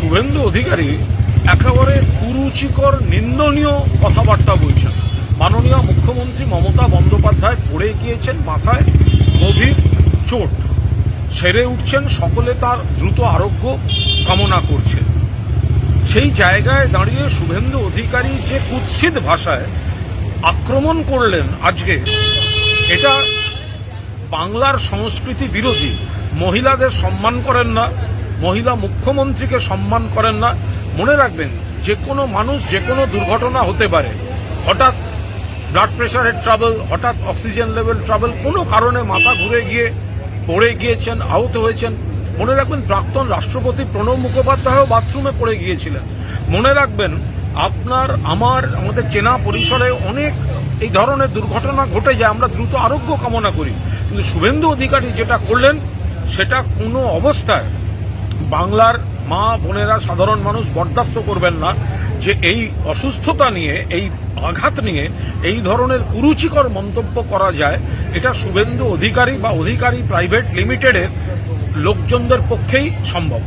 শুভেন্দু অধিকারী একেবারে কুরুচিকর, নিন্দনীয় কথাবার্তা বলছেন। মাননীয় মুখ্যমন্ত্রী মমতা বন্দ্যোপাধ্যায় পড়ে গিয়েছেন মাথায় গভীর চোট। সেরে উঠছেন সকলে তার দ্রুত আরোগ্য কামনা করছেন। সেই জায়গায় দাঁড়িয়ে শুভেন্দু অধিকারী যে কুৎসিত ভাষায় আক্রমণ করলেন আজকে, এটা বাংলার সংস্কৃতি বিরোধী। মহিলাদের সম্মান করেন না মহিলা মুখ্যমন্ত্রীকে সম্মান করেন না। মনে রাখবেন, যে কোনো মানুষ, যে কোনো দুর্ঘটনা হতে পারে। হঠাৎ ব্লাড প্রেশারের ট্রাবল হঠাৎ অক্সিজেন লেভেল ট্রাবল কোনো কারণে মাথা ঘুরে গিয়ে পড়ে গিয়েছেন, আহত হয়েছেন। মনে রাখবেন, প্রাক্তন রাষ্ট্রপতি প্রণব মুখোপাধ্যায়ও বাথরুমে পড়ে গিয়েছিলেন। মনে রাখবেন, আপনার, আমার, আমাদের চেনা পরিসরে অনেক এই ধরনের দুর্ঘটনা ঘটে যায়, আমরা দ্রুত আরোগ্য কামনা করি। কিন্তু শুভেন্দু অধিকারী যেটা করলেন, সেটা কোনো অবস্থায় বাংলার মা বোনেরা সাধারণ মানুষ বরদাস্ত করবেন না যে এই অসুস্থতা নিয়ে, এই আঘাত নিয়ে এই ধরনের কুরুচিকর মন্তব্য করা যায়। এটা শুভেন্দু অধিকারী বা অধিকারী প্রাইভেট লিমিটেডের লোকজনদের পক্ষেই সম্ভব।